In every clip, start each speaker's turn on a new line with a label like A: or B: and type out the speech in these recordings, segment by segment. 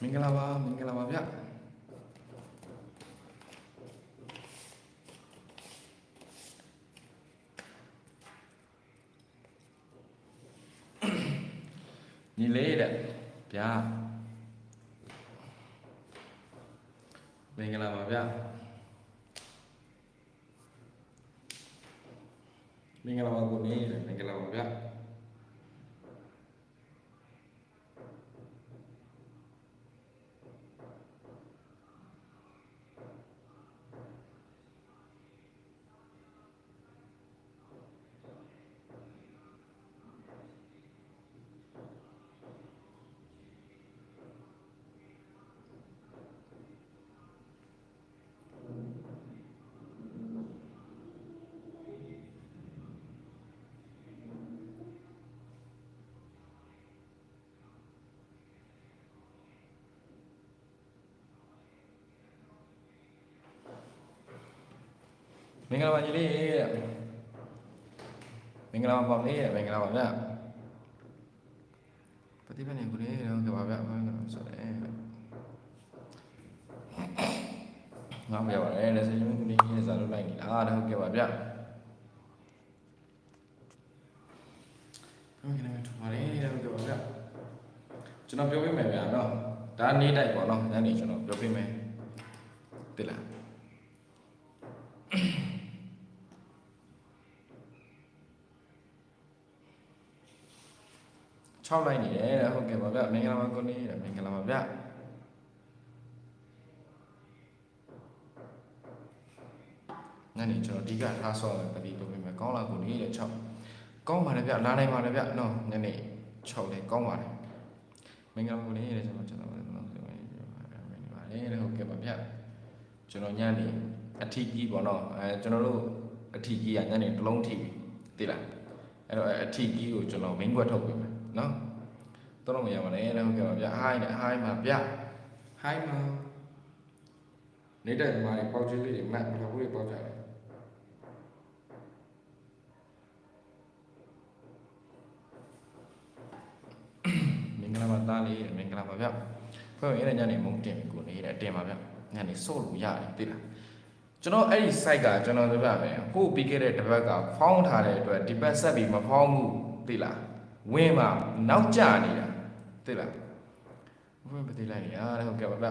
A: မင်္ဂလာပါမင်္ဂလာပါဗျညီလေးတဲ့ဗျာမင်္ဂလာပါဗျမင်္ဂလာပါကိုနေတဲ့မင်္ဂလာပါဗျ မင်္ဂလာပါညီလေးတဲ့မင်္ဂလာပါပေါင်လေးတဲ့မင်္ဂလာပါဗျပฏิပတ်နေကိုလေးတော့ကြပါဗျမင်္ဂလာဆိုတယ်ငါမရပါတယ်လက်စင်းကိုလေးရေးစားလို့လိုက်နေတာတော့ကြပါဗျမင်္ဂလာပါထပါလေတော့ကြပါဗျကျွန်တော်ပြောပြမယ်ဗျာနော်ဒါနေ့တိုက်ပေါ့နော်ညနေကျွန်တော်ပြောပြမယ်တိလား 6လိုက်နေတယ်တဲ့ဟုတ်ကဲ့ပါဗျမင်္ဂလာပါကိုနေတဲ့မင်္ဂလာပါဗျငါနေကျွန်တော်အဓိကထားဆော့မယ်ပတိလုပ်ပေးမယ်ကောင်းလားကိုနေတဲ့6ကောင်းပါတယ်ဗျလာနိုင်ပါတယ်ဗျနော်ညနေ6လေကောင်းပါတယ်မင်္ဂလာပါကိုနေတဲ့ကျွန်တော်ကျွန်တော်နော်ဆိုရင်ပါတယ်တဲ့ဟုတ်ကဲ့ပါဗျကျွန်တော်ညနေအထီးကြီးပေါ့နော်အဲကျွန်တော်တို့အထီးကြီးကညနေတစ်လုံးထိပြီသိလားအဲ့တော့အထီးကြီးကိုကျွန်တော်မင်းကွက်ထုတ်ပေးမယ် နော်တော့လို့မရပါနဲ့တော့ပြောပါဗျာဟိုင်းနဲ့ဟိုင်းမှာဗျာဟိုင်းမှာနေတဲ့ဒီမှာပေါက်ချွေးလေးတွေမတ်ဘယ်လိုလေးပေါက်ကြလဲမင်္ဂလာပါသားလေးမင်္ဂလာပါဗျာဖွဲ့ဝင်အဲ့ညနေမုံတင်ကိုနေတဲ့အတင်ပါဗျာညနေစော့လို့ရတယ်သိလားကျွန်တော်အဲ့ဒီ site ကကျွန်တော်ပြောပြမယ်ဟိုပြီးခဲ့တဲ့တစ်ပတ်ကဖောင်းထားတဲ့အတွက်ဒီပတ်ဆက်ပြီးမဖောင်းဘူးသိလား ဝင်းမှာနောက်ကျနေတာသိလားဝင်းမသိလိုက်နေတာတဲ့ဟုတ်ကဲ့ပါဗျ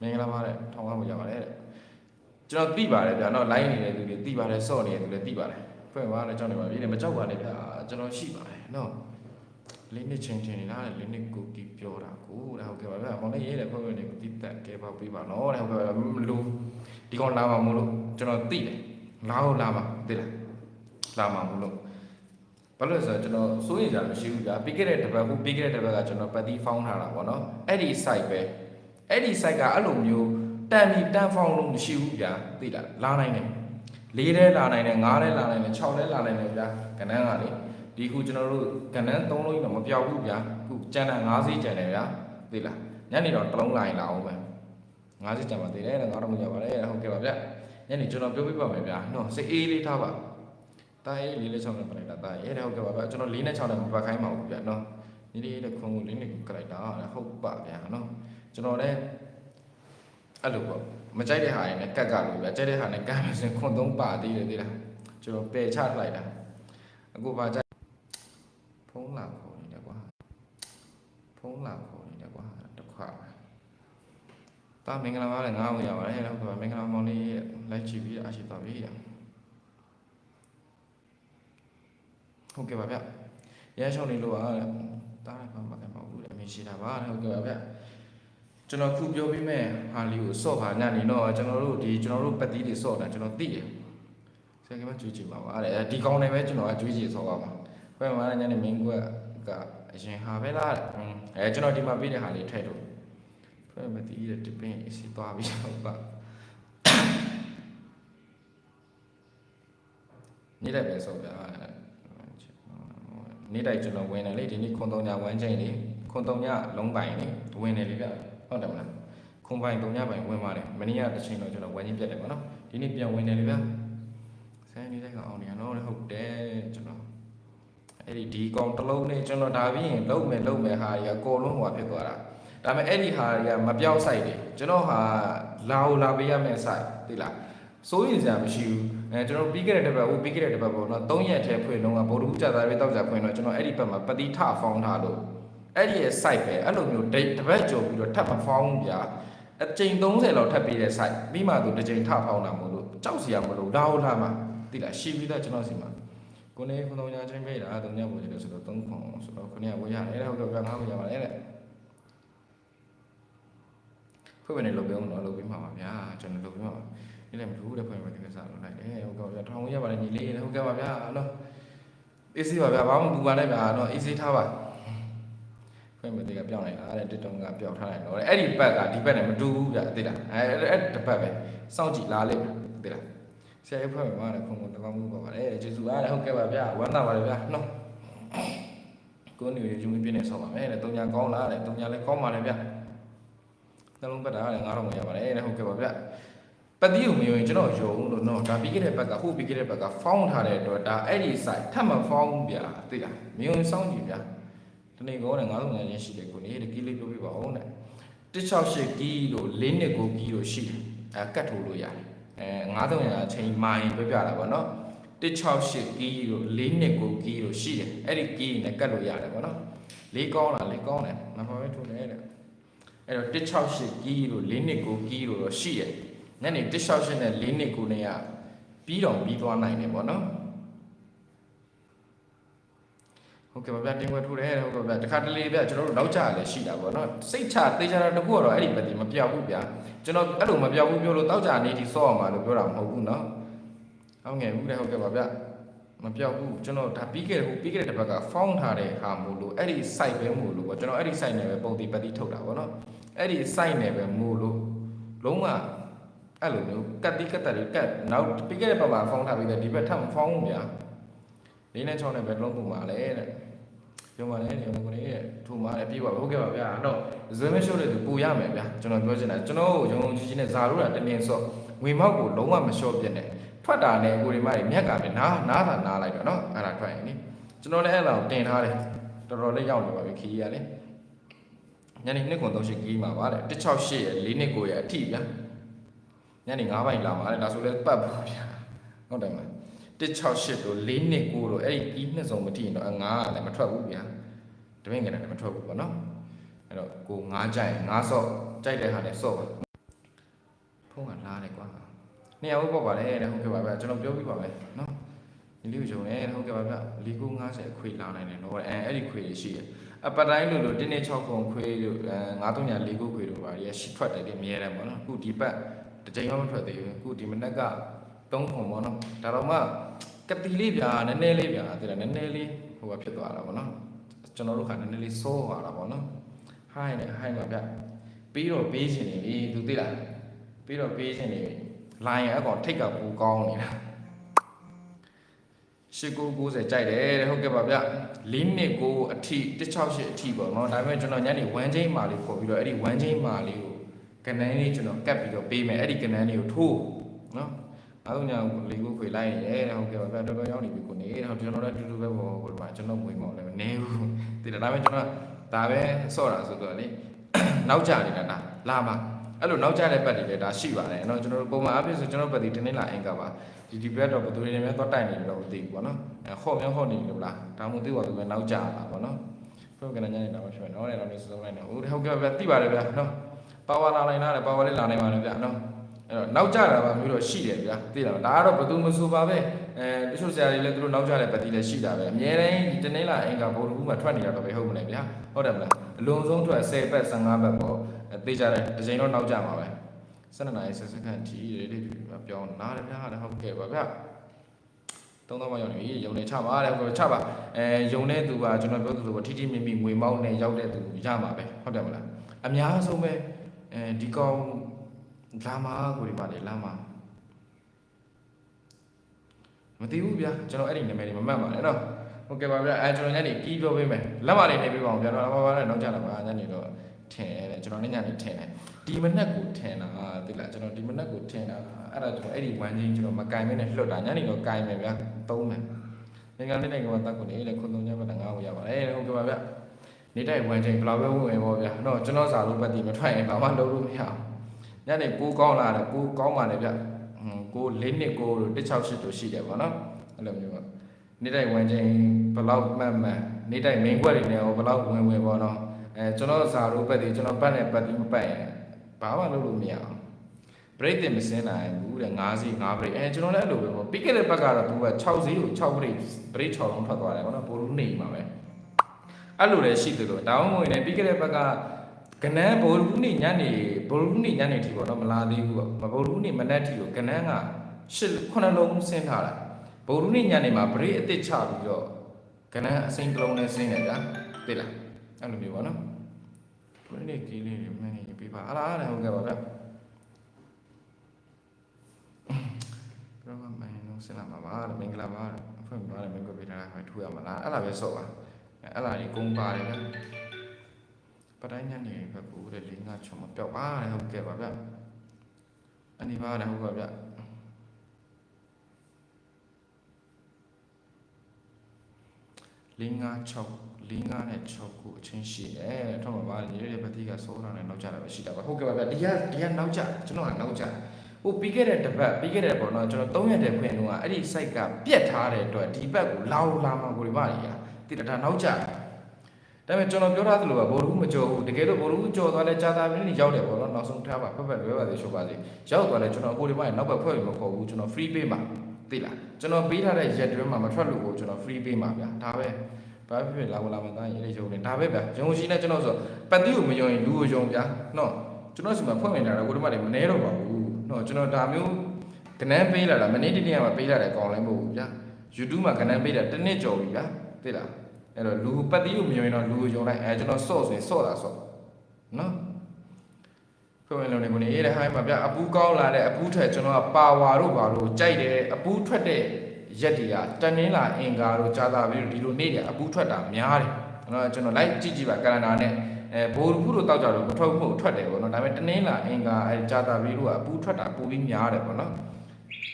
A: မင်္ဂလာပါတဲ့ထောင်းကားကိုရပါတယ်တဲ့ကျွန်တော်သိပါတယ်ဗျာနော် line နေတဲ့သူတွေသိပါတယ်စော့နေတဲ့သူတွေသိပါတယ်ဖွင့်ပါလေကြောင်းနေပါပြီတဲ့မကြောက်ပါနဲ့ဗျာကျွန်တော်ရှိပါတယ်နော်လေးနှစ်ချင်းချင်းနေတာလေးနှစ်ကိုတီးပြောတာကိုတဲ့ဟုတ်ကဲ့ပါဗျာမောင်လေးရေးတဲ့ဖွင့်ဖွင့်လေးကိုတီးတက်ကဲပါပေးပါနော်တဲ့ဟုတ်ကဲ့ပါမလို့ဒီကောင်လာမှာမလို့ကျွန်တော်သိတယ်လာဟုတ်လာမှာသိလားလာမှာမလို့ ဘာလို့လဲဆိုတော့ကျွန်တော်စိုးရိမ်ကြမရှိဘူးဗျာပြီးခဲ့တဲ့တစ်ပတ်ခုပြီးခဲ့တဲ့တစ်ပတ်ကကျွန်တော်ပတ်တီးဖောင်းထားတာပေါ့နော်အဲ့ဒီ site ပဲအဲ့ဒီ site ကအဲ့လိုမျိုးတန်ပြီးတန်ဖောင်းလို့မရှိဘူးဗျာသိလားလာနိုင်တယ်လေးထဲလာနိုင်တယ်ငါးထဲလာနိုင်တယ်၆ထဲလာနိုင်တယ်ဗျာကဏ္ဍကလေဒီခုကျွန်တော်တို့ကဏ္ဍ၃လုံးတော့မပြောက်ဘူးဗျာခုကျန်တာ၅စီးကျန်တယ်ဗျာသိလားညနေတော့တစ်လုံးလာရင်လာအောင်ပဲ၅စီးကျန်ပါသေးတယ်ငါတော့မကြပါနဲ့ဟုတ်ကဲ့ပါဗျာညနေကျွန်တော်ပြောပြပါမယ်ဗျာနော်စိတ်အေးလေးထားပါ တာရေးလေးလေး6နဲ့ပလိုက်တာတာရေးတဲ့ဟုတ်ကဲ့ပါဗျကျွန်တော်4နဲ့6နဲ့မပတ်ခိုင်းပါဘူးဗျနော်ဒီလေးတဲ့ခုံကို4နဲ့ကလိုက်တာဟုတ်ပါဗျာနော်ကျွန်တော်လည်းအဲ့လိုပေါ့မကြိုက်တဲ့ဟာရင်လည်းကတ်ကလို့ဗျကြိုက်တဲ့ဟာနဲ့ကတ်လို့စင်ခွန်သုံးပါသေးတယ်သေးလားကျွန်တော်ပယ်ချလိုက်တာအခုပါကြိုက်ဖုံးလာခေါ်နေတယ်ကွာဖုံးလာခေါ်နေတယ်ကွာတစ်ခါတာမင်္ဂလာပါလေငါ့ကိုရပါတယ်ဟုတ်ကဲ့ပါမင်္ဂလာမောင်လေးလိုက်ကြည့်ပြီးအရှိသွားပြီ ဟုတ်ကဲ့ပါဗျရဲရှောင်းနေလို့ပါတားရပါမှာမဟုတ်ဘူးအမေရှိတာပါဟုတ်ကဲ့ပါဗျကျွန်တော်ခုပြောပြီးမဲ့ဟာလီကိုစော့ပါညနေတော့ကျွန်တော်တို့ဒီကျွန်တော်တို့ပတ်တီးတွေစော့တာကျွန်တော်သိတယ်ဆရာကမှကြွေးကြည့်ပါပါတဲ့ဒီကောင်းနေပဲကျွန်တော်ကကြွေးကြည့်စော့ပါပါဘယ်မှာညနေမင်းကွက်ကအရင်ဟာပဲလားအဲကျွန်တော်ဒီမှာပြတဲ့ဟာလေးထည့်တော့ဖဲမတီးတဲ့တပင်းအစီသွားပြီးတော့ပါနေတဲ့ပဲစော့ပြ နေ့တိုင်းကျွန်တော်ဝင်တယ်လေဒီနေ့ခွန်တုံညာဝမ်းချိန်လေးခွန်တုံညာလုံးပိုင်လေးဝင်တယ်လေဗျဟုတ်တယ်မလားခွန်ပိုင်တုံညာပိုင်ဝင်ပါတယ်မနေ့ကတစ်ချိန်တော့ကျွန်တော်ဝမ်းချင်းပြတ်တယ်ပေါ့နော်ဒီနေ့ပြန်ဝင်တယ်လေဗျဆယ်နေတဲ့ကောင်အောင်နေရတော့ဟုတ်တယ်ကျွန်တော်အဲ့ဒီဒီကောင်တစ်လုံးနဲ့ကျွန်တော်ဒါပြီးရင်လုံးမယ်လုံးမယ်ဟာကြီးအကုန်လုံးဟိုဖြစ်သွားတာဒါပေမဲ့အဲ့ဒီဟာတွေကမပြောက်ဆိုင်တယ်ကျွန်တော်ဟာလာကိုလာပေးရမယ့်ဆိုင်သိလား စိုးရင်စရာမရှိဘူးအဲကျွန်တော်ပြီးခဲ့တဲ့တစ်ပတ်ဟိုပြီးခဲ့တဲ့တစ်ပတ်ပေါ့နော်3ရက်ထဲဖွင့်တော့ကဗိုလ်တူးကြသားပဲတောက်ကြဖွင့်တော့ကျွန်တော်အဲ့ဒီဘက်မှာပတိထဖောင်းထားလို့အဲ့ဒီရဲ့ site ပဲအဲ့လိုမျိုးဒိတ်တစ်ပတ်ကြုံပြီးတော့ထပ်မဖောင်းဘူးဗျာအကြိမ်30လောက်ထပ်ပြီးတဲ့ site ပြီးမှသူတစ်ကြိမ်ထဖောင်းတာမို့လို့ကြောက်စရာမလိုလာဟုတ်လားမသိလားရှိပြီးသားကျွန်တော်စီမှာကိုနေခုံတော်ညာချင်းပေးတာတုံညပို့တယ်ဆိုတော့3ခွန်ဆိုတော့ခုနကဝေးရတယ်အဲ့ဒါဟုတ်ကဲ့ငါမရပါနဲ့တဲ့ဖွင့်နေလို့ပြောတော့လုပ်ပြီးမှာပါဗျာကျွန်တော်လုပ်ပြီးမှာပါ ဒီလည်းမထူးတဲ့ဖွင့်မယ်ဒီကစားလုပ်လိုက်တယ်ဟုတ်ကဲ့ဗျာထောင်ရပါတယ်ညီလေးဟုတ်ကဲ့ပါဗျာနော်အေးစီပါဗျာဘာမှမပူပါနဲ့ဗျာနော်အေးစီထားပါဖွင့်မယ်ဒီကပြောင်းလိုက်တာအဲ့တစ်တုံးကပြောင်းထားလိုက်တော့အဲ့ဒီဘက်ကဒီဘက်နဲ့မတူဘူးဗျာသိလားအဲ့အဲ့တစ်ဘက်ပဲစောင့်ကြည့်လာလိမ့်မယ်သိလားဆရာဖွင့်မယ်မှာလည်းခုံခုံတကောင်းမှုပါပါတယ်ကျေးဇူးအားလည်းဟုတ်ကဲ့ပါဗျာဝမ်းသာပါတယ်ဗျာနော်ကိုနေရယူမပြည့်နေဆောက်ပါမယ်တဲ့တုံညာကောင်းလားတဲ့တုံညာလည်းကောင်းပါလေဗျာနှလုံးပတ်တာလည်း9000မရပါတယ်တဲ့ဟုတ်ကဲ့ပါဗျာ ပတိကိုမယုံရင်ကျွန်တော်ယုံလို့နော်ဒါပြီးခဲ့တဲ့ဘက်ကဟိုပြီးခဲ့တဲ့ဘက်ကဖောင်းထားတဲ့အတွက်ဒါအဲ့ဒီ site ထပ်မဖောင်းဘူးဗျာသိလားမယုံစောင်းကြည့်ဗျာတနေ့ကောနဲ့9000ညာချင်းရှိတယ်ကိုနေတကီးလေးပြောပြပါဦးတဲ့168ကီလို့4နှစ်ကိုကီလို့ရှိတယ်အဲကတ်ထိုးလို့ရတယ်အဲ9000ညာချင်းမိုင်းပြပြတာပေါ့နော်168ကီလို့4နှစ်ကိုကီလို့ရှိတယ်အဲ့ဒီကီနဲ့ကတ်လို့ရတယ်ပေါ့နော်လေးကောင်းလားလေးကောင်းတယ်မဖော်ရထိုးတယ်တဲ့အဲ့တော့168ကီလို့4နှစ်ကိုကီလို့တော့ရှိတယ် ညနေ168နဲ့4နှစ်ကိုနဲ့ကပြီးတော့ပြီးသွားနိုင်တယ်ပေါ့နော်ဟုတ်ကဲ့ပါဗျာတင်ွယ်ထိုးတယ်ဟုတ်ကဲ့ဗျာတခါတလေဗျာကျွန်တော်တို့နောက်ကြရလဲရှိတာပေါ့နော်စိတ်ချသေးချာတော့တခုတော့အဲ့ဒီပတ်တိမပြောက်ဘူးဗျာကျွန်တော်အဲ့လိုမပြောက်ဘူးပြောလို့တောက်ကြနေဒီဆော့အောင်ပါလို့ပြောတာမဟုတ်ဘူးနော်ဟုတ်ငယ်ဘူးတဲ့ဟုတ်ကဲ့ပါဗျာမပြောက်ဘူးကျွန်တော်ဒါပြီးခဲ့တဲ့ဟိုပြီးခဲ့တဲ့တစ်ပတ်ကဖောင်းထားတဲ့ဟာမို့လို့အဲ့ဒီ site ပဲမို့လို့ပေါ့ကျွန်တော်အဲ့ဒီ site နဲ့ပဲပုံတီပတ်တိထုတ်တာပေါ့နော်အဲ့ဒီ site နဲ့ပဲမို့လို့လုံးဝ အဲ့လိုမျိုးကတ်တိကတ်တက်ကတ်နောက်ပြီးခဲ့တဲ့ပတ်မှာဖောင်းထားပြီးတဲ့ဒီဘက်ထပ်မဖောင်းဘူးဗျာလေးနဲ့6နဲ့ပဲလုံးပုံပါလေတဲ့ပြောပါလေဒီကိုနေထူမာလေပြေးပါဟုတ်ကဲ့ပါဗျာတော့ဇွဲမရှိုးတဲ့သူပူရမယ်ဗျာကျွန်တော်ပြောချင်တာကျွန်တော်ကိုယုံယုံကြည်ကြည်နဲ့ဇာလို့တာတင်းတင်းဆော့ငွေမောက်ကိုလုံးဝမလျှော့ပြစ်နဲ့ထွက်တာနဲ့ကိုဒီမတွေမြက်ကပဲနားနားသာနားလိုက်တော့နော်အဲ့ဒါထွက်ရင်နိကျွန်တော်လည်းအဲ့လောက်တင်ထားတယ်တော်တော်လေးရောက်နေပါပြီခီးရလေညနေ2ခွန်38ကီးမှာပါတဲ့168ရဲ့4နှစ်ကိုရဲ့အထိဗျာ ညနေ9ပိုင်လာမှာတဲ့ဒါဆိုလဲပတ်ပါဗျာဟုတ်တယ်မလား168တို့4နှစ်9တို့အဲ့ဒီကီးနှစ်စုံမထိရင်တော့ငါးကလည်းမထွက်ဘူးဗျာတပင်းကလည်းမထွက်ဘူးပေါ့နော်အဲ့တော့ကိုငါးကြိုက်ငါးဆော့ကြိုက်တဲ့ဟာနဲ့ဆော့ပါဖုန်းကလားတယ်ကွာနေရာဟုတ်ပေါ့ပါလေတဲ့ဟုတ်ကဲ့ပါဗျာကျွန်တော်ပြောပြပါမယ်နော်ဒီလေးကိုဂျုံနေဟုတ်ကဲ့ပါဗျာလီကို90အခွေလာနိုင်တယ်နော်အဲအဲ့ဒီခွေရှိတယ်အပတိုင်းလို့လို့တင်းနေ6ခုခွေလို့အဲ93ညာလီကိုခွေလို့ပါရရှိထွက်တယ်ဒီမြဲတယ်ပေါ့နော်အခုဒီပတ် တစ်ချိန်မှမထွက်သေးဘူးအခုဒီမနက်က3ခုပေါ့နော်ဒါတော့မှကတိလေးဗျာနည်းနည်းလေးဗျာတဲ့နည်းနည်းလေးဟိုကဖြစ်သွားတာပေါ့နော်ကျွန်တော်တို့ကနည်းနည်းလေးစိုးသွားတာပေါ့နော်ဟိုင်းနေဟိုင်းပါဗျပြီးတော့ပေးရှင်နေပြီသူသိလားပြီးတော့ပေးရှင်နေပြီလိုင်းအကောင်ထိတ်ကပူကောင်းနေတာ8990ကြိုက်တယ်တဲ့ဟုတ်ကဲ့ပါဗျ၄နှစ်ကိုအထိ168အထိပေါ့နော်ဒါပေမဲ့ကျွန်တော်ညနေ1ချိန်မာလေးခေါ်ပြီးတော့အဲ့ဒီ1ချိန်မာလေးကို ကနန်းလေးကျွန်တော်ကတ်ပြီးတော့ပေးမယ်အဲ့ဒီကနန်းလေးကိုထိုးနော်အားလုံးညာလေကိုခွေလိုက်ရဲတဲ့ဟုတ်ကဲ့ပါဗျာတော်တော်ရောက်နေပြီကိုနေဟုတ်ကျွန်တော်လည်းအတူတူပဲပေါ့ကိုပါကျွန်တော်မွေးမော်လည်းနေဘူးတိတယ်ဒါပေမဲ့ကျွန်တော်ဒါပဲဆော့တာဆိုတော့လေနောက်ကြနေတာဒါလာပါအဲ့လိုနောက်ကြတဲ့ပတ်တွေလည်းဒါရှိပါတယ်အဲ့တော့ကျွန်တော်ပုံမှန်အဖြစ်ဆိုကျွန်တော်ပတ်တွေတင်းနေလာအင်ကပါဒီဒီဘက်တော့ဘယ်သူတွေများသွားတိုက်နေလို့တော့မသိဘူးပေါ့နော်အဲဟော့မြန်ဟော့နေလို့လားဒါမှမသိပါဘူးပဲနောက်ကြတာပေါ့နော်ဘယ်ကနေညနေတာမှဖြစ်မယ်နော်တဲ့တော့နေစုံလိုက်နေဟုတ်ကဲ့ပါဗျာသိပါတယ်ဗျာနော် ပါဝါလာနိုင်လားပါဝါလေးလာနိုင်ပါတယ်ဗျာနော်အဲ့တော့နောက်ကျတာပါမျိုးတော့ရှိတယ်ဗျာသိလားဒါကတော့ဘယ်သူမဆိုပါပဲအဲတချို့ဆရာတွေလည်းသူတို့နောက်ကျတဲ့ပတ်တီလည်းရှိတာပဲအများတိုင်းဒီတင်းနေလာအင်ကဘုံတစ်ခုမှထွက်နေတာတော့ပဲဟုတ်မလဲဗျာဟုတ်တယ်မလားအလုံးစုံထွက်10ပတ်15ပတ်ပေါ့သိကြတယ်တစ်ချိန်တော့နောက်ကျမှာပဲ12နာရီဆက်စခန့်တီးရေးလေးပြောင်းနားတယ်ဗျာဟုတ်ကဲ့ပါဗျာသုံးတော့မရောက်နေပြီယုံနေချပါတဲ့ဟုတ်ကဲ့ချပါအဲယုံတဲ့သူကကျွန်တော်ပြောသလိုပဲထိထိမိမိငွေမောင်းနဲ့ရောက်တဲ့သူရမှာပဲဟုတ်တယ်မလားအများဆုံးပဲ အဲဒီကောင်လာမာကိုဒီပါလေလာမာမသိဘူးဗျာကျွန်တော်အဲ့ဒီနာမည်တွေမမှတ်ပါနဲ့နော်ဟုတ်ကဲ့ပါဗျာအဲကျွန်တော်ညနေကီးပြောပေးမယ်လက်မလေးနေပေးပါအောင်ဗျာတော့ဘာဘာလဲနောက်ကြလာပါညနေတော့ထင်တယ်ကျွန်တော်ညနေထင်တယ်ဒီမနက်ကိုထင်တာသိလားကျွန်တော်ဒီမနက်ကိုထင်တာအဲ့ဒါကျွန်တော်အဲ့ဒီဝမ်းချင်းကျွန်တော်မကင်မဲနဲ့လွတ်တာညနေတော့ကင်မယ်ဗျာသုံးမယ်ငင်္ဂလေးနိုင်ငံမှာတက်ကုန်နေလေခုံသုံးညဘက်ငါ့ကိုရပါတယ်ဟုတ်ကဲ့ပါဗျာ နေတိုက်ဝင်ချိန်ဘယ်လောက်ပဲဝင်ဝင်ပေါ့ဗျာတော့ကျွန်တော်စာလို့ပတ်တည်မထွက်ရင်ဘာမှလုပ်လို့မရအောင်ညနေကိုကောင်းလာတယ်ကိုကောင်းပါလေဗျဟွန်းကို၄နှစ်ကို168တို့ရှိတယ်ပေါ့နော်အဲ့လိုမျိုးပေါ့နေတိုက်ဝင်ချိန်ဘယ်လောက်မှတ်မှတ်နေတိုက် main ကွက်တွေနဲ့ဟောဘယ်လောက်ဝင်ဝင်ပေါ့နော်အဲကျွန်တော်စာလို့ပတ်တည်ကျွန်တော်ပတ်နဲ့ပတ်တည်မပတ်ရင်ဘာမှလုပ်လို့မရအောင် break တင်မစင်းနိုင်ဘူးတဲ့9စီ9 break အဲကျွန်တော်လည်းအဲ့လိုပဲပေါ့ပြီးခဲ့တဲ့ဘက်ကတော့သူက6စီကို6 break break 6လုံးထွက်သွားတယ်ပေါ့နော်ပိုလို့နေမှာပဲ အဲ့လိုလည်းရှိသလိုတောင်းဝင်နေပြီးခဲ့တဲ့ဘက်ကကနန်းဘောလူနေညနေဘောလူနေညနေထိပေါ့နော်မလာသေးဘူးပေါ့မဘောလူနေမနက်ထိကိုကနန်းက8 9လုံးဆင်းထားတာဘောလူနေညနေမှာ break အစ်စ်ချပြီးတော့ကနန်းအစိမ်းတစ်လုံးနဲ့ဆင်းတယ်ဗျာသိလားအဲ့လိုမျိုးပေါ့နော်ကိုယ်နေကလေးလေးမင်းကြီးပြပါအားလားဟုတ်ကဲ့ပါဗျာပြမမင်းတို့စင်လာမှာပါမင်္ဂလာပါအဖွင့်ပါတယ်မင်္ဂလာပေးတာပဲထူရမလားအဲ့လာပဲစော့ပါ အဲ့လာကြီးကုန်းပါတယ်ဗျပတိုင်းညနေဘက်ကူတဲ့လေးငါချုံမပြောက်ပါတယ်ဟုတ်ကဲ့ပါဗျအနိပါတယ်ဟုတ်ပါဗျလေးငါ6လေးငါနဲ့6ခုအချင်းရှိတယ်ထောက်မှာပါညီလေးပတိကစောတာနဲ့နောက်ကြတာပဲရှိတာပါဟုတ်ကဲ့ပါဗျဒီကဒီကနောက်ကြကျွန်တော်ကနောက်ကြဟိုပြီးခဲ့တဲ့တစ်ပတ်ပြီးခဲ့တဲ့ပေါ့နော်ကျွန်တော်3ရက်တည်းဖွင့်တော့အဲ့ဒီ site ကပြက်ထားတဲ့အတွက်ဒီဘက်ကိုလာလို့လာမှာကိုဒီမကြီးอ่ะ တိတတာနောက်ကျတယ်ဒါပေမဲ့ကျွန်တော်ပြောထားသလိုပဲဘော်လူမကြော်ဘူးတကယ်လို့ဘော်လူကြော်သွားလဲကြာတာမင်းကြီးရောက်တယ်ပေါ့နော်နောက်ဆုံးထားပါဖက်ဖက်လွဲပါသေးရှုပ်ပါသေးရောက်သွားလဲကျွန်တော်ကိုဒီမကြီးနောက်ဘက်ဖွဲ့ပြီးမခေါ်ဘူးကျွန်တော် free pay မှာသိလားကျွန်တော်ပေးထားတဲ့ရက်တွင်းမှာမထွက်လို့ကိုကျွန်တော် free pay မှာဗျာဒါပဲဘာဖြစ်ဖြစ်လာမလာမသားရင်ရေးရုံနေဒါပဲဗျာရုံရှိနေကျွန်တော်ဆိုပတ်တိကိုမယုံရင်လူကိုယုံဗျာနော်ကျွန်တော်စီမှာဖွင့်နေတာတော့ကိုဒီမကြီးမနေတော့ပါဘူးတော့ကျွန်တော်ဒါမျိုးကနန်းပေးလာတာမနေ့တနေ့ကမှပေးလာတယ်ကောင်းလည်းမဟုတ်ဘူးဗျာ YouTube မှာကနန်းပေးတာတစ်နှစ်ကျော်ပြီဗျာသိလား အဲ့တော့လူပတ်တိကိုမယုံရင်တော့လူကိုယုံလိုက်အဲကျွန်တော်စော့ဆိုရင်စော့တာစော့နော်ခွင့်ဝင်လုံးနေကိုနေရေးတဲ့ဟိုင်းမှာဗျာအပူကောင်းလာတဲ့အပူထွက်ကျွန်တော်ကပါဝါတို့ဘာတို့ကြိုက်တယ်အပူထွက်တဲ့ရက်တွေကတနင်္လာအင်္ဂါတို့ကြာတာပြီးဒီလိုနေ့တွေအပူထွက်တာများတယ်နော်ကျွန်တော်လိုက်ကြည့်ကြည့်ပါကလန်ဒါနဲ့အဲဘိုးခုတို့တောက်ကြတော့မထွက်ဘူးထွက်တယ်ပေါ့နော်ဒါပေမဲ့တနင်္လာအင်္ဂါအဲကြာတာပြီးတို့ကအပူထွက်တာပိုပြီးများတယ်ပေါ့နော်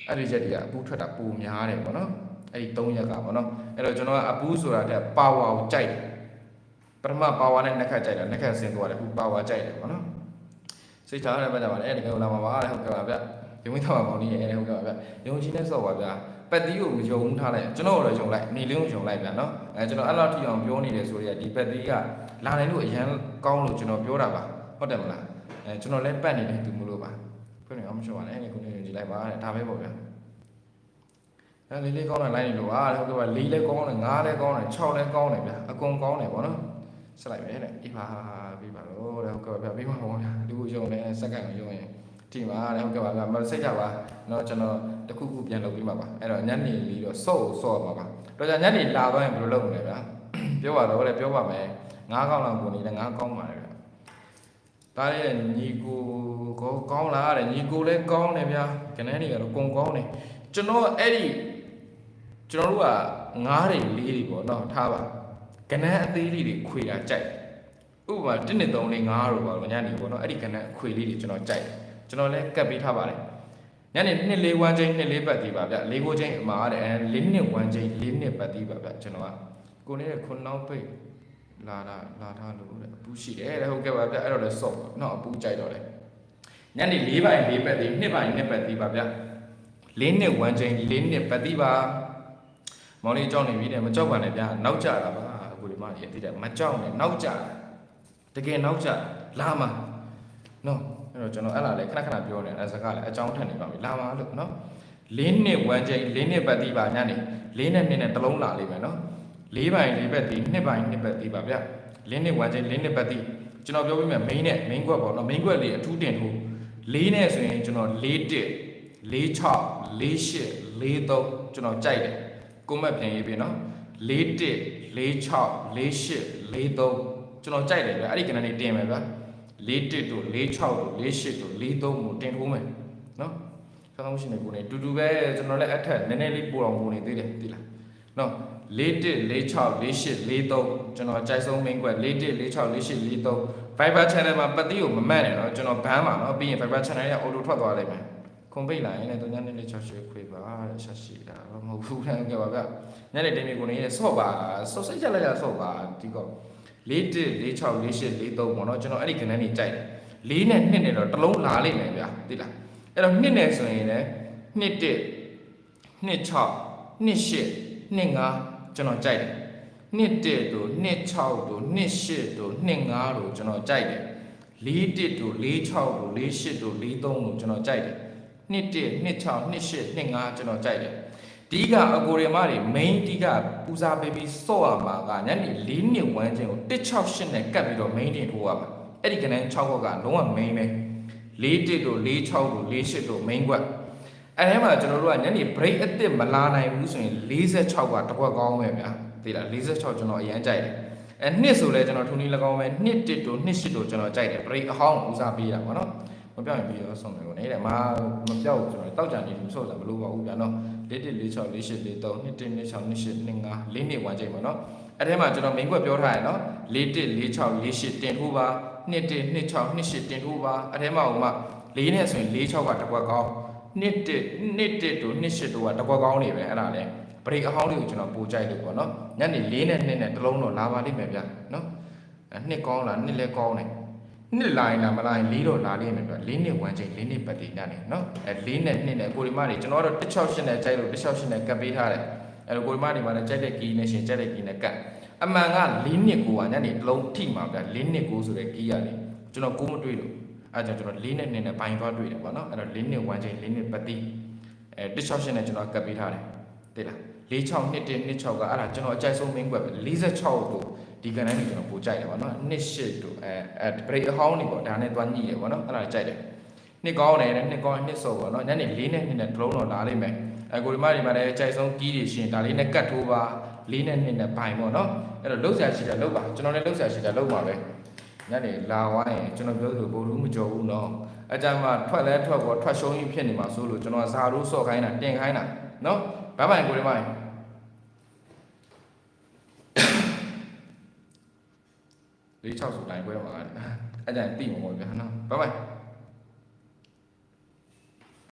A: အဲ့ဒီရက်တွေကအပူထွက်တာပိုများတယ်ပေါ့နော် အဲ့ဒီ၃ရက်ကပေါ့နော်အဲ့တော့ကျွန်တော်ကအပူဆိုတာတဲ့ပါဝါကိုကြိုက်တယ်ပထမပါဝါနဲ့နှစ်ခတ်ကြိုက်တာနှစ်ခတ်ဆင်းသွားတယ်အခုပါဝါကြိုက်တယ်ပေါ့နော်စိတ်ထားရတဲ့ဘက်ကြပါလေတကယ်လာမှာပါတဲ့ဟုတ်ကဲ့ပါဗျရုံးထားပါပေါင်းကြီးရဲ့ဟုတ်ကဲ့ပါဗျရုံးကြီးနဲ့ဆော့ပါဗျပတ်တီးကိုမယုံထားလိုက်ကျွန်တော်တော့ယုံလိုက်နေလင်းကိုယုံလိုက်ဗျနော်အဲကျွန်တော်အဲ့လောက်ထိအောင်ပြောနေတယ်ဆိုရဒီပတ်တီးကလာနိုင်လို့အရန်ကောင်းလို့ကျွန်တော်ပြောတာပါဟုတ်တယ်မလားအဲကျွန်တော်လည်းပတ်နေတယ်သူမလို့ပါဖွင့်နေအောင်မရှော့ပါနဲ့ခုနေကြည့်လိုက်ပါတဲ့ဒါပဲပေါ့ဗျ အဲလေးလေးကောင်းတယ်လိုက်နေလို့အားဟုတ်ကဲ့ပါလေးလည်းကောင်းတယ်ငါးလည်းကောင်းတယ်6လည်းကောင်းတယ်ဗျအကုန်ကောင်းတယ်ပေါ့နော်ဆက်လိုက်ပဲတဲ့ဒီပါပြီးပါတော့တဲ့ဟုတ်ကဲ့ပါပြီးပါပေါ့ဗျလူကိုယုံတယ်စက္ကန့်ကိုယုံရင်ဒီပါတဲ့ဟုတ်ကဲ့ပါဗျမစိတ်ကြပါเนาะကျွန်တော်တခုခုပြန်လုပ်ပြီးမှာပါအဲ့တော့ညနေလေးတော့စော့ကိုစော့မှာပါတော့じゃညနေလာသွားရင်ဘယ်လိုလုပ်မလဲဗျာပြောပါတော့လေပြောပါမယ်ငါးကောင်းလောက်ကိုနေတယ်ငါးကောင်းပါလေဗျာဒါလေးညီကိုကောကောင်းလားတဲ့ညီကိုလည်းကောင်းတယ်ဗျာခဏနေကတော့ကုံကောင်းတယ်ကျွန်တော်အဲ့ဒီ ကျွန်တော်တို့ကငားတွေလေးတွေပေါ့နော်ထားပါကနန်းအသေးလေးတွေခွေတာကြိုက်ဥပမာ1 2 3 4 5တို့ပေါ့ညနေပေါ့နော်အဲ့ဒီကနန်းအခွေလေးတွေကျွန်တော်ကြိုက်တယ်ကျွန်တော်လည်းကတ်ပေးထားပါတယ်ညနေ2 4 1ချိန်2 4ပတ်သေးပါဗျ4 9ချိန်အမှားတဲ့4နှစ်1ချိန်4နှစ်ပတ်သေးပါဗျကျွန်တော်ကကိုနေတဲ့ခွန်းနောက်ပိတ်လာတာလာထားလို့တဲ့အပူရှိတယ်တဲ့ဟုတ်ကဲ့ပါဗျအဲ့တော့လည်းစော့ပေါ့နော်အပူကြိုက်တော့လေညနေ4ပိုင်း4ပတ်သေး2ပိုင်း2ပတ်သေးပါဗျ4နှစ်1ချိန်4နှစ်ပတ်သေးပါ မောင်လေးကြောက်နေပြီတဲ့မကြောက်ပါနဲ့ဗျနောက်ကြတာပါအခုဒီမှာရည်တည်တယ်မကြောက်နဲ့နောက်ကြတကယ်နောက်ကြလာမှာနော်အဲ့တော့ကျွန်တော်အဲ့လာလေခဏခဏပြောနေတယ်စကားလည်းအကြောင်းထန်နေပါပြီလာမှာလို့နော်၄နှစ်1ချိန်၄နှစ်ပတ်သေးပါညနေ၄နဲ့2နဲ့တစ်လုံးလာလိမ့်မယ်နော်၄ပိုင်း၄ပတ်သေး2ပိုင်း2ပတ်သေးပါဗျ၄နှစ်1ချိန်၄နှစ်ပတ်သေးကျွန်တော်ပြောပြမယ် main နဲ့ main ကွက်ပေါ့နော် main ကွက်လေးအထူးတင်ထိုး၄နဲ့ဆိုရင်ကျွန်တော်၄တစ်၄6၄8၄3ကျွန်တော်ကြိုက်တယ် ကိုမက်ပြန်ရေးပြီနော်၄တစ်၄6၄8၄3ကျွန်တော်ကြိုက်တယ်ဗျအဲ့ဒီကဏ္ဍလေးတင်မယ်ဗျ၄တစ်တို့၄6တို့၄8တို့၄3ကိုတင်ထိုးမယ်နော်ဆောင်းရှင်နေကိုနေတူတူပဲကျွန်တော်လည်းအထက်နည်းနည်းလေးပို့အောင်ပို့နေသေးတယ်သိလားနော်၄တစ်၄6၄8၄3ကျွန်တော်ကြိုက်ဆုံး main ကွက်၄တစ်၄6၄8၄3 Viber channel မှာပတိကိုမမှတ်နဲ့နော်ကျွန်တော်ဘန်းမှာနော်ပြီးရင် Viber channel ရဲ့ auto ထွက်သွားလိမ့်မယ် ခွန်ပိတ်လာရင်လည်းတော့ညနေလေး6ရွှေခွေပါတဲ့ဆက်ရှိတာမဟုတ်ဘူးတဲ့ကဲပါဗျညနေတိမ်မြေကိုနေဆော့ပါဆော့စိတ်ချက်လိုက်ရဆော့ပါဒီကော41 46 48 43ပေါ့နော်ကျွန်တော်အဲ့ဒီကဏ္ဍနေကြိုက်တယ်4နဲ့2နဲ့တော့တစ်လုံးလာလိမ့်မယ်ဗျာသိလားအဲ့တော့2နဲ့ဆိုရင်လည်း2 1 2 6 2 8 2 5ကျွန်တော်ကြိုက်တယ်2 1တို့2 6တို့2 8တို့2 5တို့ကျွန်တော်ကြိုက်တယ်4 1တို့4 6တို့4 8တို့4 3တို့ကျွန်တော်ကြိုက်တယ် 2 1 2 6 2 8 2 5ကျွန်တော်ကြိုက်တယ်ဒီကအကိုရီမတွေ main ဒီကပူဇာပေးပြီးစော့ရမှာကညနေ၄နှစ်ဝန်းကျင်ကို168နဲ့ကတ်ပြီးတော့ main တင်ထိုးရမှာအဲ့ဒီကနန်း6ခွက်ကလုံးဝ main ပဲ4 1တို့4 6တို့4 8တို့ main ခွက်အဲ့ထဲမှာကျွန်တော်တို့ကညနေ break အစ်စ်မလာနိုင်ဘူးဆိုရင်46ကတစ်ခွက်ကောင်းပဲဗျာသိလား46ကျွန်တော်အရင်ကြိုက်တယ်အဲနှစ်ဆိုလဲကျွန်တော်ထုံနည်း၎င်းပဲနှစ်တစ်တို့နှစ်ရှစ်တို့ကျွန်တော်ကြိုက်တယ် break အဟောင်းဦးစားပေးတာပေါ့နော် မပြောင်းရင်ပြီးတော့ဆုံးမယ်ပေါ့နေတဲ့မာမပြောက်ဘူးကျွန်တော်တောက်ကြနေလို့ဆိုတော့မလို့ပါဘူးဗျာနော်၄တစ်၄6၄8၄3နှစ်တစ်နှစ်6နှစ်8နှစ်5၄နှစ်ဝမ်းချိန်ပေါ့နော်အဲ့ထဲမှာကျွန်တော်မိန်ခွက်ပြောထားရနော်၄တစ်၄6၄8တင်ထိုးပါနှစ်တစ်နှစ်6နှစ်8တင်ထိုးပါအဲ့ထဲမှာဟိုမှာ၄နဲ့ဆိုရင်၄6ကတစ်ခွက်ကောင်းနှစ်တစ်နှစ်တစ်တို့နှစ်ရှစ်တို့ကတကွက်ကောင်းနေပဲအဲ့ဒါလေဘရိတ်အဟောင်းလေးကိုကျွန်တော်ပို့ကြိုက်လို့ပေါ့နော်ညနေ၄နဲ့2နဲ့တစ်လုံးတော့လာပါလိမ့်မယ်ဗျနော်အဲနှစ်ကောင်းလားနှစ်လဲကောင်းတယ် နှစ်လာရင်လားမလာရင်၄တော့လာလိမ့်မယ်ဗျ၄နှစ်ဝမ်းချိန်၄နှစ်ပတ်တည်ညနေနော်အဲ၄နဲ့2နဲ့ကိုရီမတွေကျွန်တော်ကတော့168နဲ့ကြိုက်လို့168နဲ့ကပ်ပေးထားတယ်အဲလိုကိုရီမတွေမှာလည်းကြိုက်တဲ့ကီးနဲ့ရှင်ကြိုက်တဲ့ကီးနဲ့ကပ်အမှန်က၄နှစ်ကိုကညနေတစ်လုံးထိမှာဗျ၄နှစ်ကိုဆိုတဲ့ကီးရတယ်ကျွန်တော်ကိုမတွေ့လို့အဲကြောင့်ကျွန်တော်၄နဲ့2နဲ့ပိုင်းသွားတွေ့တယ်ပေါ့နော်အဲ့တော့၄နှစ်1ချိန်၄နှစ်ပတ်တိအဲ168နဲ့ကျွန်တော်ကပ်ပေးထားတယ်သိလား46နှစ်1 26ကအဲ့ဒါကျွန်တော်အကြိုက်ဆုံးမင်းကွက်ပဲ46ကို ဒီကဏ္ဍနဲ့ကျွန်တော်ပိုကြိုက်တယ်ပေါ့နော်28တို့အဲအဲဘရိတ်အဟောင်းနေပေါ့ဒါနဲ့သွားညှိတယ်ပေါ့နော်အဲ့ဒါကြိုက်တယ်နှစ်ကောင်းတယ်နှစ်ကောင်းနှစ်စောပေါ့နော်ညနေ၄နဲ့2နဲ့ဒလုံးတော့လာလိမ့်မယ်အဲကိုဒီမဒီမှာလည်းအကြိုက်ဆုံးကီးတွေရှင်ဒါလေးနဲ့ကတ်ထိုးပါ၄နဲ့2နဲ့ပိုင်းပေါ့နော်အဲ့တော့လှုပ်ရှားရှိတာလှုပ်ပါကျွန်တော်လည်းလှုပ်ရှားရှိတာလှုပ်ပါပဲညနေလာဝိုင်းရင်ကျွန်တော်ပြောသလိုဘိုလ်လူးမကြော်ဘူးနော်အကြမ်းမှထွက်လဲထွက်ပေါ်ထွက်ရှုံးကြီးဖြစ်နေမှာဆိုလို့ကျွန်တော်ဇာရိုးစော့ခိုင်းတာတင်ခိုင်းတာနော်ဘာမှန်ကိုရမိုင်း လေး6ဆိုတိုင်းပွဲမှာအကြမ်းတိမှာပေါ့ဗျာနော်ဘာမှန်